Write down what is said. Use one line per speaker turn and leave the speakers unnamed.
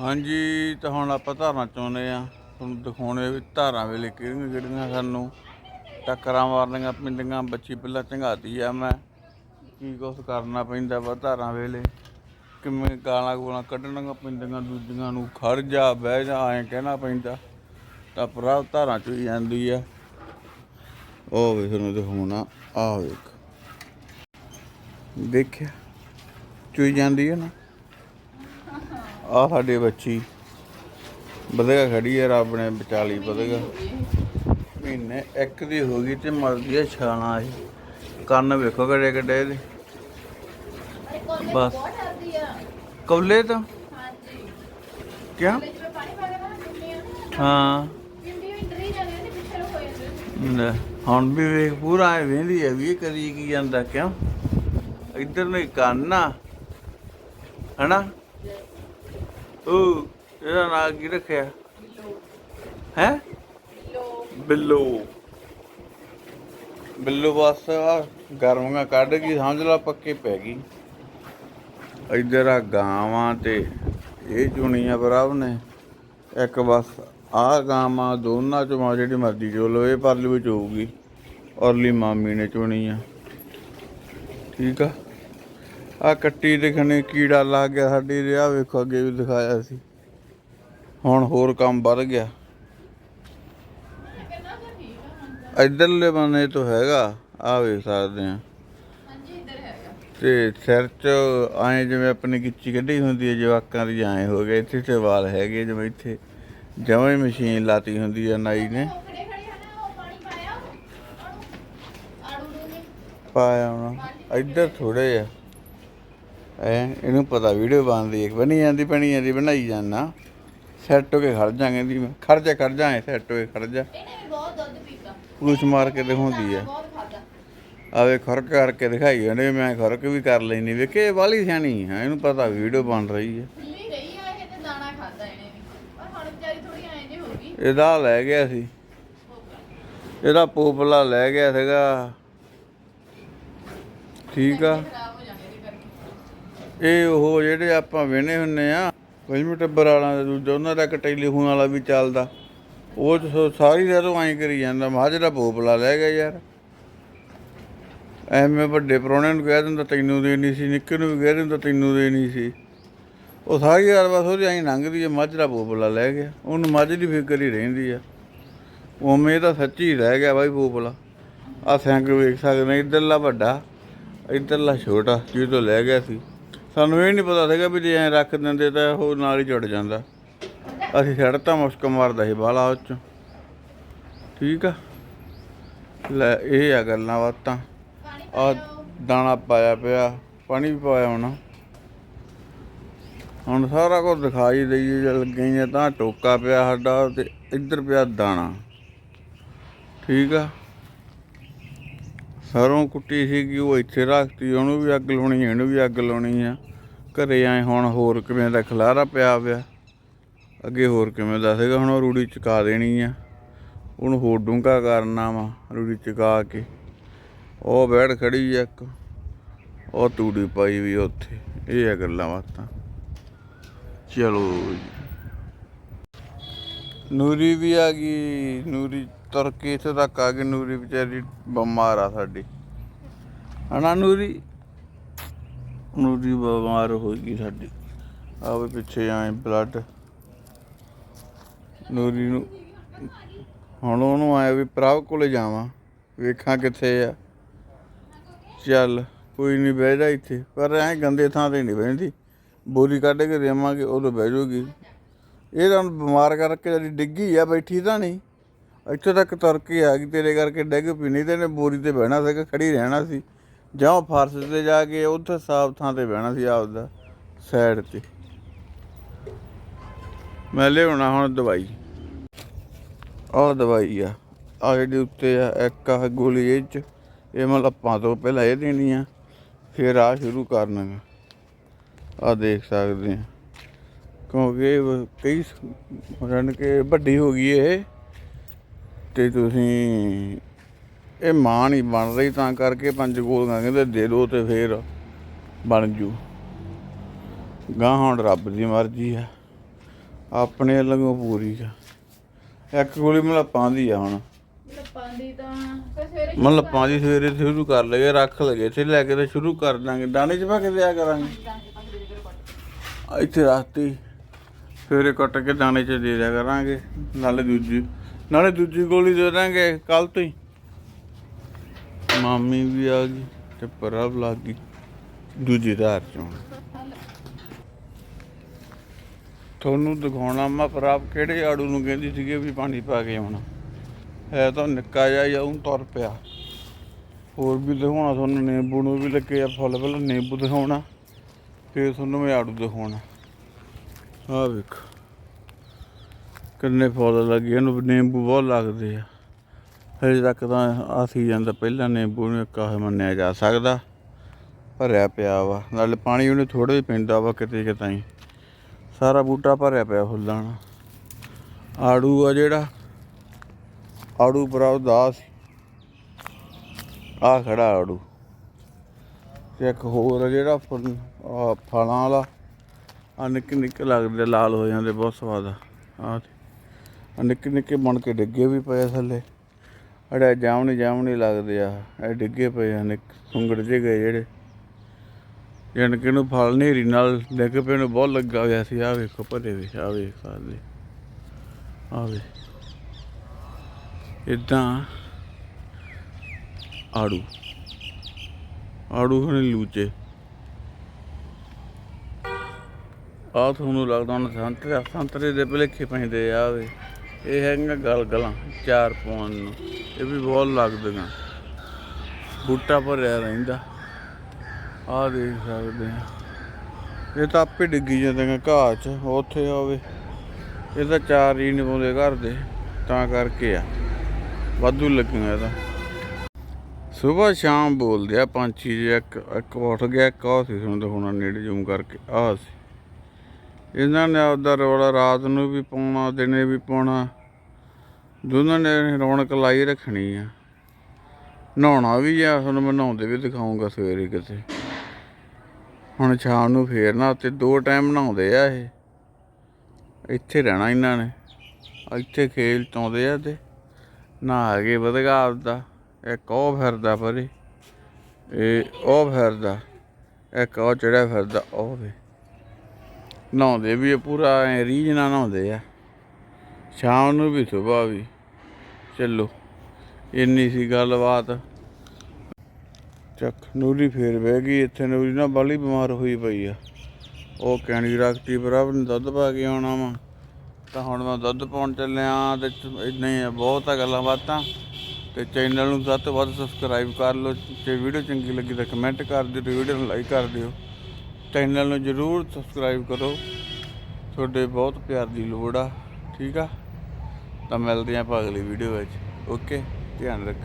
ਹਾਂਜੀ, ਤਾਂ ਹੁਣ ਆਪਾਂ ਧਾਰਾਂ ਚਾਹੁੰਦੇ ਆ। ਤੁਹਾਨੂੰ ਦਿਖਾਉਣੇ ਵੀ ਧਾਰਾਂ ਵੇਲੇ ਕਿਹੜੀਆਂ ਕਿਹੜੀਆਂ ਸਾਨੂੰ ਟੱਕਰਾਂ ਮਾਰਨੀਆਂ ਪੈਂਦੀਆਂ। ਬੱਚੀ ਪਹਿਲਾਂ ਚੰਗਾਤੀ ਆ ਮੈਂ। ਕੀ ਕੁਛ ਕਰਨਾ ਪੈਂਦਾ ਵਾ ਧਾਰਾਂ ਵੇਲੇ। ਕਿਵੇਂ ਗਾਲਾਂ ਗੂਲਾਂ ਕੱਢਣੀਆਂ ਪੈਂਦੀਆਂ, ਦੂਜੀਆਂ ਨੂੰ ਖੜ ਜਾ, ਬਹਿ ਜਾ, ਐਂ ਕਹਿਣਾ ਪੈਂਦਾ। ਤਾਂ ਭਰਾ, ਧਾਰਾਂ ਚ ਹੀ ਜਾਂਦੀ ਆ। ਉਹ ਵੀ ਤੁਹਾਨੂੰ ਦਿਖਾਉਣਾ। ਆ ਵੇਖ। ਦੇਖਿਆ? ਚੁਈ ਜਾਂਦੀ ਹੈ ਨਾ। ਆ ਸਾਡੇ ਬੱਚੀ ਵਧੇਗਾ ਖੜੀ ਹੈ ਰੱਬ ਨੇ ਵਿਚਾਲੀ ਵਧੇਗਾ। ਮਹੀਨੇ ਇੱਕ ਦੀ ਹੋ ਗਈ ਤੇ ਮਰਦੀ ਹੈ ਛਾਣਾ ਇਹ। ਕੰਨ ਵੇਖੋ ਕਿੱਡੇ ਕਿੱਡੇ ਇਹਦੇ। ਬਸ। ਕੌਲੇ ਤਾਂ? ਕਿਆ ਹਾਂ। ਲੈ, ਹੁਣ ਵੀ ਵੇਖ ਪੂਰਾ ਐ ਵੇਂਦੀ ਐ ਵੀ ਇਹ ਕਰੀ ਕੀ ਜਾਂਦਾ ਕਿਉਂ? ਇੱਧਰ ਨੂੰ ਕੰਨ ਆ। ਹਨਾ? ਉਹ ਇਹਦਾ ਨਾਂ ਕੀ ਰੱਖਿਆ? ਹੈ? ਬਿੱਲੂ। ਬਿੱਲੂ ਬਸ, ਆ ਗਰਮੀਆਂ ਕੱਢ ਗਈ, ਸਮਝ ਲਾ ਪੱਕੇ ਪੈ ਗਈ। ਇੱਧਰ ਆ ਗਾਵਾਂ ਤੇ, ਇਹ ਚੁਣੀਆਂ ਬਰਾਬ ਨੇ। ਇੱਕ ਬਸ, ਆ ਗਾਵਾਂ ਦੋਨਾਂ ਚੋਂ ਮਾ ਜਿਹੜੀ ਮਰਜ਼ੀ ਚੋ ਲੋ ਇਹ ਪਰਲੀ ਵਿੱਚ ਹੋਊਗੀ। ਔਰਲੀ ਮਾਮੀ ਨੇ ਚੁਣੀ ਆ ਠੀਕ ਆ? ਆ ਕੱਟੀ ਦਿਖਣੇ ਕੀੜਾ ਲੱਗ ਗਿਆ ਸਾਡੀ ਦੇ ਆ ਵੇਖੋ ਅੱਗੇ ਵੀ ਦਿਖਾਇਆ ਸੀ। ਹੁਣ ਹੋਰ ਕੰਮ ਵੱਧ ਗਿਆ। ਇਧਰਲੇ ਬੰਨੇ ਤੋਂ ਹੈਗਾ ਆ ਵੇਖ ਸਕਦੇ ਆ ਤੇ ਸਿਰ ਚ ਐ ਜਿਵੇਂ ਆਪਣੀ ਗਿੱਚੀ ਕੱਢੀ ਹੁੰਦੀ ਹੈ ਜਵਾਕਾਂ ਦੀ ਐ ਹੋ ਗਏ ਇੱਥੇ ਤੇ ਵਾਲ ਹੈਗੇ ਜਿਵੇਂ ਇੱਥੇ। ਹੀ ਮਸ਼ੀਨ ਲਾਤੀ ਹੁੰਦੀ ਹੈ ਨਾਈ ਨੇ। ਪਾਇਆ। ਹੋਣਾ। ਇੱਧਰ ਥੋੜੇ ਆ। ਐ ਇਹਨੂੰ ਪਤਾ ਵੀਡੀਓ ਬਣਦੀ ਹੈ ਬਣੀ ਜਾਂਦੀ ਬਣੀ ਜਾਂਦੀ ਬਣਾਈ ਜਾਣਾ ਸੈੱਟ ਹੋ ਕੇ ਖੜ ਜਾਗੇ ਦੀ ਮੈਂ ਖੜ ਜਾ ਖੜ ਜਾ ਸੈੱਟ ਹੋ ਕੇ ਖੜ ਜਾ। ਪੂਛ ਮਾਰ ਕੇ ਦਿਖਾਉਂਦੀ ਆ। ਆਵੇ ਖੁਰਕ ਕਰਕੇ ਦਿਖਾਈ ਉਹਨੇ ਮੈਂ ਖੁਰਕ ਵੀ ਕਰ ਲੈਣੀ ਵੇਖੇ ਵਾਲੀ ਸਿਆਣੀ ਹੈ ਇਹਨੂੰ ਪਤਾ ਵੀਡੀਓ ਬਣ ਰਹੀ ਹੈ ਇਹਦਾ ਲੈ ਗਿਆ ਸੀ। ਇਹਦਾ ਪੋਪਲਾ ਲੈ ਗਿਆ ਸੀਗਾ। ਠੀਕ ਆ। ਇਹ ਉਹ ਜਿਹੜੇ ਆਪਾਂ ਵੇਨੇ ਹੁੰਨੇ ਆ ਫਿਲਮ ਟੱਬਰ ਵਾਲਾ, ਦੂਜਾ ਉਹਨਾਂ ਦਾ ਇੱਕ ਟੈਲੀਫੋਨ ਵਾਲਾ ਵੀ ਚੱਲਦਾ। ਉਹ ਸਾਰੀ ਦਿਨ ਐਂ ਕਰੀ ਜਾਂਦਾ, ਮਾਂ ਜਿਹੜਾ ਲੈ ਗਿਆ ਯਾਰ। ਐਵੇਂ ਵੱਡੇ ਪ੍ਰਾਹੁਣਿਆਂ ਨੂੰ ਕਹਿ ਦਿੰਦਾ, ਤੈਨੂੰ ਦੇਣੀ ਸੀ, ਨਿੱਕੇ ਨੂੰ ਵੀ ਕਹਿ ਦਿੰਦਾ, ਤੈਨੂੰ ਦੇਣੀ ਸੀ। ਉਹ ਸਾਰੀ ਯਾਰ ਬਸ ਉਹਦੀ ਐਂ ਲੰਘਦੀ ਹੈ ਮੱਝ ਦਾ ਲੈ ਗਿਆ। ਉਹਨੂੰ ਮੱਝ ਦੀ ਫਿਕਰ ਹੀ ਰਹਿੰਦੀ ਆ। ਉਵੇਂ ਤਾਂ ਸੱਚੀ ਰਹਿ ਗਿਆ ਬਾਈ ਪੋਪਲਾ ਆ ਸਿੰਘ ਵੇਖ ਸਕਦੇ ਨੇ ਇੱਧਰਲਾ ਵੱਡਾ, ਇੱਧਰਲਾ ਛੋਟਾ, ਜਿਹਦੇ ਤੋਂ ਲੈ ਗਿਆ ਸੀ। ਸਾਨੂੰ ਇਹ ਨਹੀਂ ਪਤਾ ਸੀਗਾ ਵੀ ਜੇ ਐਂ ਰੱਖ ਦਿੰਦੇ ਤਾਂ ਉਹ ਨਾਲ ਹੀ ਜੁੜ ਜਾਂਦਾ। ਅਸੀਂ ਛੱਡਤਾ ਮੁਸ਼ਕ ਮਾਰਦਾ ਸੀ ਬਾਲਾ ਉਹ ਚ। ਠੀਕ ਆ? ਲੈ, ਇਹ ਆ ਗੱਲਾਂ ਬਾਤਾਂ। ਆ ਦਾਣਾ ਪਾਇਆ ਪਿਆ, ਪਾਣੀ ਵੀ ਪਾਇਆ ਹੋਣਾ। ਹੁਣ ਸਾਰਾ ਕੁਝ ਦਿਖਾਈ ਦਈਏ ਜਦ ਗਈਆਂ ਤਾਂ ਟੋਕਾ ਪਿਆ ਸਾਡਾ ਤੇ ਇੱਧਰ ਪਿਆ ਦਾਣਾ। ਠੀਕ ਆ? ਸਰੋਂ ਕੁੱਟੀ ਸੀਗੀ, ਉਹ ਇੱਥੇ ਰੱਖਤੀ, ਉਹਨੂੰ ਵੀ ਅੱਗ ਲਾਉਣੀ, ਇਹਨੂੰ ਵੀ ਅੱਗ ਲਾਉਣੀ ਆ। ਘਰੇ ਆਏ ਹੁਣ ਹੋਰ ਕਿਵੇਂ ਦਾ ਖਲਾਰਾ ਪਿਆ ਪਿਆ ਅੱਗੇ ਹੋਰ ਕਿਵੇਂ ਦਾ ਸੀਗਾ? ਹੁਣ ਉਹ ਰੂੜੀ ਚੁਕਾ ਦੇਣੀ ਆ। ਉਹਨੂੰ ਹੋਰ ਡੂੰਘਾ ਕਰਨਾ ਵਾ, ਰੂੜੀ ਚੁਕਾ ਕੇ। ਉਹ ਬੈਠ ਖੜੀ ਆ ਇੱਕ। ਉਹ ਤੂੜੀ ਪਾਈ ਵੀ ਉੱਥੇ। ਇਹ ਆ ਗੱਲਾਂ ਬਾਤਾਂ। ਚਲੋ ਨੂਰੀ ਵੀ ਆ ਗਈ, ਨੂਰੀ ਤੁਰ ਕੇ ਇੱਥੇ ਤੱਕ ਆ ਗਈ ਨੂਰੀ ਵਿਚਾਰੀ ਬਿਮਾਰ ਆ ਸਾਡੀ। ਹਨਾ ਨੂਰੀ? ਨੂਰੀ ਬਿਮਾਰ ਹੋ ਗਈ ਸਾਡੀ। ਆਵੇ ਪਿੱਛੇ ਆਏ ਬਲੱਡ ਨੂਰੀ ਨੂੰ ਹੁਣ ਉਹਨੂੰ ਆਇਆ ਵੀ ਪ੍ਰਭ ਕੋਲੇ ਜਾਵਾਂ। ਵੇਖਾਂ ਕਿੱਥੇ ਆ। ਚੱਲ, ਕੋਈ ਨਹੀਂ ਬਹਿ ਜਾ ਇੱਥੇ। ਪਰ ਐ ਗੰਦੇ ਥਾਂ ਤੇ ਨਹੀਂ ਬਹਿੰਦੀ। ਬੋਰੀ ਕੱਢ ਕੇ ਦੇਵਾਂਗੇ ਉਦੋਂ ਬਹਿ ਜਾਊਗੀ ਇਹ ਤਾਂ ਹੁਣ ਬਿਮਾਰ ਕਰਕੇ ਜਿਹੜੀ ਡਿੱਗੀ ਆ, ਬੈਠੀ ਤਾਂ ਨਹੀਂ ਇੱਥੇ ਤੱਕ ਤੁਰ ਕੇ ਆ ਗਈ ਤੇਰੇ ਕਰਕੇ ਡਿੱਗ ਪਈ, ਨਹੀਂ ਤੇ ਇਹਨੇ ਬੋਰੀ ਤੇ ਬਹਿਣਾ ਸੀਗਾ ਖੜੀ ਰਹਿਣਾ ਸੀ। ਜਾਂ ਫਾਰਸ ਤੇ ਜਾ ਕੇ ਉੱਥੇ ਸਾਫ਼ ਥਾਂ ਤੇ ਬਹਿਣਾ ਸੀ ਆਪਦਾ ਸਾਈਡ ਤੇ। ਮੈਂ ਲਿਆਉਣਾ ਹੁਣ ਦਵਾਈ। ਆਹ ਦਵਾਈ ਆ ਆ ਜਿਹੜੀ ਉੱਤੇ ਆ, ਇੱਕ ਆ ਗੋਲੀ ਇਹ ਚ, ਇਹ ਮਤਲਬ ਆਪਾਂ ਤੋਂ ਪਹਿਲਾਂ ਇਹ ਦੇਣੀ ਆ, ਫਿਰ ਆ ਸ਼ੁਰੂ ਕਰਨਾ ਆ ਦੇਖ ਸਕਦੇ ਆ। ਕਿਉਂਕਿ ਕਈ ਮਰਨ ਕੇ ਵੱਡੀ ਹੋ ਗਈ ਇਹ। ਤੇ ਤੁਸੀਂ ਇਹ ਮਾਂ ਨਹੀਂ ਬਣ ਰਹੀ ਤਾਂ ਕਰਕੇ ਪੰਜ ਗੋਲੀਆਂ ਕਹਿੰਦੇ ਦੇ ਦਿਓ ਤੇ ਫੇਰ ਬਣ ਜੂ। ਗਾਂ ਹੁਣ ਰੱਬ ਦੀ ਮਰਜ਼ੀ ਆ ਆਪਣੇ ਵੱਲੋਂ ਪੂਰੀ ਆ। ਇੱਕ ਗੋਲੀ ਮਤਲਬ ਪਾਉਂਦੀ ਆ ਹੁਣ।
ਲੱਪਾਂ ਦੀ ਤਾਂ ਫਿਰ ਸਵੇਰੇ
ਸਵੇਰੇ ਸ਼ੁਰੂ ਕਰ ਲਗੇ ਰੱਖ ਲਗੇ ਇੱਥੇ ਲੈ ਕੇ ਤੇ ਸ਼ੁਰੂ ਕਰ ਦਾਂਗੇ। ਦਾਣੇ ਚ ਪਾ ਕੇ ਦਿਆ ਕਰਾਂਗੇ। ਇੱਥੇ ਰੱਖਤੀ ਸਵੇਰੇ ਕੱਟ ਕੇ ਦਾਣੇ ਚ ਦੇ ਦਿਆ ਕਰਾਂਗੇ ਨਾਲੇ ਦੂਜੀ ਨਾਲੇ ਦੂਜੀ ਗੋਲੀ ਦੇ ਦਾਂਗੇ ਕੱਲ ਤੋਂ ਹੀ। ਮਾਮੀ ਵੀ ਆ ਗਈ ਤੇ ਪਰਬ ਲੱਗ ਗਈ, ਦੂਜੀ ਧਾਰ ਚੋਂ। ਤੁਹਾਨੂੰ ਦਿਖਾਉਣਾ ਮੈਂ ਪ੍ਰਭ ਕਿਹੜੇ ਆੜੂ ਨੂੰ ਕਹਿੰਦੀ ਸੀਗੀ ਵੀ ਪਾਣੀ ਪਾ ਕੇ ਆਉਣਾ। ਹੈ ਤਾਂ ਨਿੱਕਾ ਜਿਹਾ ਜਾਂ ਤੁਰ ਪਿਆ। ਹੋਰ ਵੀ ਦਿਖਾਉਣਾ ਤੁਹਾਨੂੰ, ਨਿੰਬੂ ਨੂੰ ਵੀ ਲੱਗੇ ਆ, ਫੁੱਲ ਪਹਿਲਾਂ ਨਿੰਬੂ ਦਿਖਾਉਣਾ ਫਿਰ ਤੁਹਾਨੂੰ ਮੈਂ ਆੜੂ ਦਿਖਾਉਣਾ। ਆ ਵੇਖ। ਕਿੰਨੇ ਫੁੱਲ ਲੱਗੇ, ਉਹਨੂੰ ਨਿੰਬੂ ਬਹੁਤ ਲੱਗਦੇ ਆ। ਹਜੇ ਤੱਕ ਤਾਂ ਆ ਸੀਜ਼ਨ ਦਾ ਪਹਿਲਾਂ ਨਿੰਬੂ ਨੂੰ ਇੱਕ ਆਹ ਮੰਨਿਆ ਜਾ ਸਕਦਾ। ਭਰਿਆ ਪਿਆ ਵਾ, ਨਾਲ ਪਾਣੀ ਉਹਨੇ ਥੋੜਾ ਹੀ ਪੈਂਦਾ ਵਾ ਕਿਤੇ ਕਿਤਾਈ ਸਾਰਾ ਬੂਟਾ ਭਰਿਆ ਪਿਆ ਫੁੱਲਾਂ ਨਾਲ। ਆੜੂ ਆ ਜਿਹੜਾ, ਆੜੂ ਬਰਾ ਦਾ ਸੀ। ਆ ਖੜਾ ਆੜੂ। ਤੇ ਇੱਕ ਹੋਰ ਆ ਜਿਹੜਾ ਫੁੱਲ ਫਲਾਂ ਵਾਲਾ। ਆ ਨਿੱਕੇ ਨਿੱਕੇ ਲੱਗਦੇ ਲਾਲ ਹੋ ਜਾਂਦੇ, ਬਹੁਤ ਸਵਾਦ ਆ। ਆ ਆ ਨਿੱਕੇ ਨਿੱਕੇ ਬਣ ਕੇ ਡਿੱਗੇ ਵੀ ਪਏ ਥੱਲੇ। ਅੜੇ ਜਾਮਣੀ ਜਾਮਣੀ ਲੱਗਦੇ ਆ, ਇਹ ਡਿੱਗੇ ਪਏ ਆ ਨਿੱਕ ਸੁੰਗੜ ਜੇ ਗਏ ਜਿਹੜੇ। ਜਣ ਕਿ ਨੂੰ ਫਲ ਨੇਰੀ ਨਾਲ ਡਿੱਗ ਪਏ ਨੂੰ ਬਹੁਤ ਲੱਗਾ ਹੋਇਆ ਸੀ। ਆ ਵੇਖੋ ਭਰੇ ਵੇ ਆ ਵੇਖ ਸਕਦੇ ਆ ਵੇ। ਇਦਾਂ ਆੜੂ। ਆੜੂ ਹਣੇ ਲੂਚੇ। ਆ ਤੁਹਾਨੂੰ ਲੱਗਦਾ ਹੁਣ ਸੰਤਰੇ ਸੰਤਰੇ ਦੇ ਭਲੇਖੇ ਪੈਂਦੇ ਆ ਵੇ। ਇਹ ਹੈਗੀਆਂ ਗਲ ਗਲਾਂ ਚਾਰ ਪਾਉਣ ਨੂੰ। ਇਹ ਵੀ ਬਹੁਤ ਲੱਗਦੀਆਂ। ਬੂਟਾ ਭਰਿਆ ਰਹਿੰਦਾ। ਆ ਦੇਖ ਸਕਦੇ ਆ। ਇਹ ਤਾਂ ਆਪੇ ਡਿੱਗੀ ਜਾਂਦੀਆਂ ਘਾਹ 'ਚ, ਉੱਥੇ ਹੋਵੇ। ਇਹ ਤਾਂ ਚਾਰ ਹੀ ਨਿਭਾਉਂਦੇ ਘਰ ਦੇ, ਤਾਂ ਕਰਕੇ ਆ। ਵਾਧੂ ਲੱਗੀਆਂ ਇਹਦਾ ਸਵੇਰ ਸ਼ਾਮ ਬੋਲਦੇ ਆ ਪੰਛੀ ਜੇ, ਇੱਕ ਇੱਕ ਉੱਠ ਗਿਆ, ਇੱਕ ਆ ਸੀ ਤੁਹਾਨੂੰ ਹੋਣਾ ਨੇੜੇ ਜ਼ੂਮ ਕਰਕੇ ਆ ਸੀ। ਇਹਨਾਂ ਨੇ ਆਪਦਾ ਰੌਲਾ ਰਾਤ ਨੂੰ ਵੀ ਪਾਉਣਾ, ਦਿਨੇ ਵੀ ਪਾਉਣਾ। ਦੋਨਾਂ ਨੇ ਰੌਣਕ ਲਾਈ ਰੱਖਣੀ ਆ। ਨਹਾਉਣਾ ਵੀ ਆ ਤੁਹਾਨੂੰ ਮੈਂ ਨਹਾਉਂਦੇ ਵੀ ਦਿਖਾਉਂਗਾ ਸਵੇਰੇ ਕਿਤੇ। ਹੁਣ ਸ਼ਾਮ ਨੂੰ ਫੇਰ ਨਾ ਤੇ ਦੋ ਟਾਈਮ ਨਹਾਉਂਦੇ ਆ ਇਹ। ਇੱਥੇ ਰਹਿਣਾ ਇਹਨਾਂ ਨੇ। ਇੱਥੇ ਖੇਲ ਚਾਉਂਦੇ ਆ ਤੇ ਨਹਾ ਕੇ ਵਧਗਾ ਆਪਦਾ। ਇੱਕ ਉਹ ਫਿਰਦਾ ਪਰੇ, ਇਹ ਉਹ ਫਿਰਦਾ, ਇੱਕ ਉਹ ਚੜਿਆ ਫਿਰਦਾ, ਉਹ ਵੇ। ਨਹਾਉਂਦੇ ਵੀ ਇਹ ਪੂਰਾ ਐ ਰੀਝ ਨਾਲ ਨਹਾਉਂਦੇ ਆ। ਸ਼ਾਮ ਨੂੰ ਵੀ ਸਵੇਰ ਵੀ। ਚੱਲੋ, ਇੰਨੀ ਸੀ ਗੱਲਬਾਤ। ਚੱਕ, ਨੂਰੀ ਫੇਰ ਬਹਿ ਗਈ, ਇੱਥੇ ਨੂਰੀ ਨਾ ਬਾਲੀ ਬਿਮਾਰ ਹੋਈ ਪਈ ਆ। ਉਹ ਕਹਿਣੀ ਰੱਖਤੀ ਪ੍ਰਭ ਨੇ ਦੁੱਧ ਪਾ ਕੇ ਆਉਣਾ ਵਾ। ਤਾਂ ਹੁਣ ਮੈਂ ਦੁੱਧ ਪਾਉਣ ਚੱਲਿਆ ਤੇ ਇੰਨੇ ਹੀ ਆ, ਬਹੁਤ ਆ ਗੱਲਾਂ ਬਾਤਾਂ। ਤੇ ਚੈਨਲ ਨੂੰ ਵੱਧ ਤੋਂ ਵੱਧ ਸਬਸਕ੍ਰਾਈਬ ਕਰ ਲਓ। ਜੇ ਵੀਡੀਓ ਚੰਗੀ ਲੱਗੀ ਤਾਂ ਕਮੈਂਟ ਕਰ ਦਿਓ ਤੇ ਵੀਡੀਓ ਨੂੰ ਲਾਈਕ ਕਰ ਦਿਓ। ਚੈਨਲ ਨੂੰ ਜਰੂਰ ਸਬਸਕ੍ਰਾਈਬ ਕਰੋ। ਤੁਹਾਡੇ ਬਹੁਤ ਪਿਆਰ ਦੀ ਲੋੜ ਆ। ਠੀਕ ਆ? ਤਾਂ ਮਿਲਦੇ ਆਪਾਂ ਅਗਲੀ ਵੀਡੀਓ ਵਿੱਚ। ਓਕੇ ਧਿਆਨ ਰੱਖ